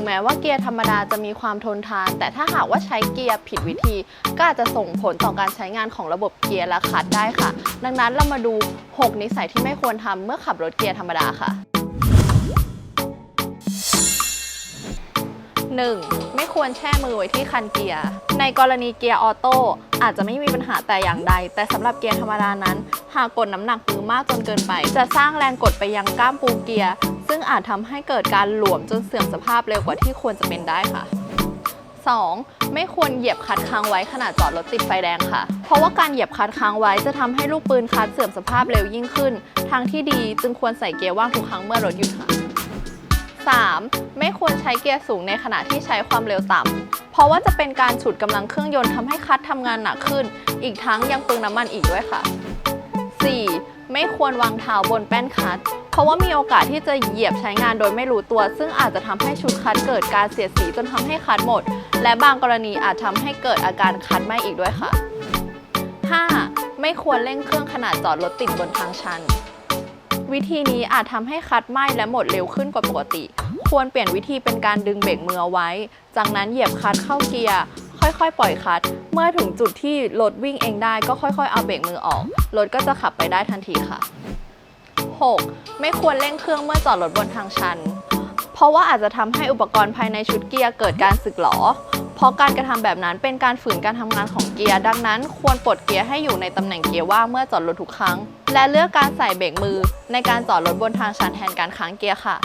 งแม้ว่าเกียร์ธรรมดาจะมีความทนทาน แต่ถ้าหากว่าใช้เกียร์ผิดวิธี ก็อาจจะส่งผลต่อการใช้งานของระบบเกียร์และคลัตช์ได้ค่ะ ดังนั้นเรามาดู 6 นิสัยที่ไม่ควรทำเมื่อขับรถเกียร์ธรรมดาค่ะ 1. ไม่ควรแช่มือไว้ที่คันเกียร์ ในกรณีเกียร์ออโต้อาจจะไม่มีปัญหาแต่อย่างใด แต่สำหรับเกียร์ธรรมดานั้น หากกดน้ำหนักมือมากจนเกินไป จะสร้างแรงกดไปยังก้ามปูเกียร์ ซึ่งอาจทำให้เกิดการหลวมจนเสื่อมสภาพเร็วกว่าที่ควรจะเป็นได้ค่ะ 2. ไม่ควรเหยียบคัดค้างไว้ขณะจอดรถติดไฟแดงค่ะ เพราะว่าการเหยียบคัดค้างไว้จะทำให้ลูกปืนคัดเสื่อมสภาพเร็วยิ่งขึ้น ทางที่ดีจึงควรใส่เกียร์ว่างทุกครั้งเมื่อรถหยุดค่ะ 3. ไม่ควรใช้เกียร์สูงในขณะที่ใช้ความเร็วต่ำ เพราะว่าจะเป็นการฉุดกำลังเครื่องยนต์ทำให้คลัตช์ทำงานหนักขึ้น อีกทั้งยังเปลืองน้ำมันอีกด้วยค่ะ 4. ไม่ควรวางเท้าบนแป้นคัตเพราะว่ามีโอกาสที่จะเหยียบใช้งานโดยไม่รู้ตัว ซึ่งอาจจะทำให้ชุดคัตเกิดการเสียดสีจนทำให้คัตหมด และบางกรณีอาจทำให้เกิดอาการคัตไหม้อีกด้วยค่ะ 5. ไม่ควรเร่งเครื่องขณะจอดรถติดบนทางชัน วิธีนี้อาจทำให้คัตไหม้และหมดเร็วขึ้นกว่าปกติ ควรเปลี่ยนวิธีเป็นการดึงเบรกมือเอาไว้ จากนั้นเหยียบคัตเข้าเกียร์ ค่อยๆ ปล่อยคลัตช์เมื่อถึงจุดที่รถวิ่งเองได้ก็ค่อยๆ เอาเบรกมือออก รถก็จะขับไปได้ทันทีค่ะ 6. ไม่ควรเร่งเครื่องเมื่อจอดรถบนทางชัน เพราะว่าอาจจะทำให้อุปกรณ์ภายในชุดเกียร์เกิดการสึกหรอ เพราะการกระทำแบบนั้นเป็นการฝืนการทำงานของเกียร์ ดังนั้นควรปลดเกียร์ให้อยู่ในตำแหน่งเกียร์ว่างเมื่อจอดรถทุกครั้ง และเลือกการใส่เบรกมือในการจอดรถบนทางชันแทนการค้างเกียร์ค่ะ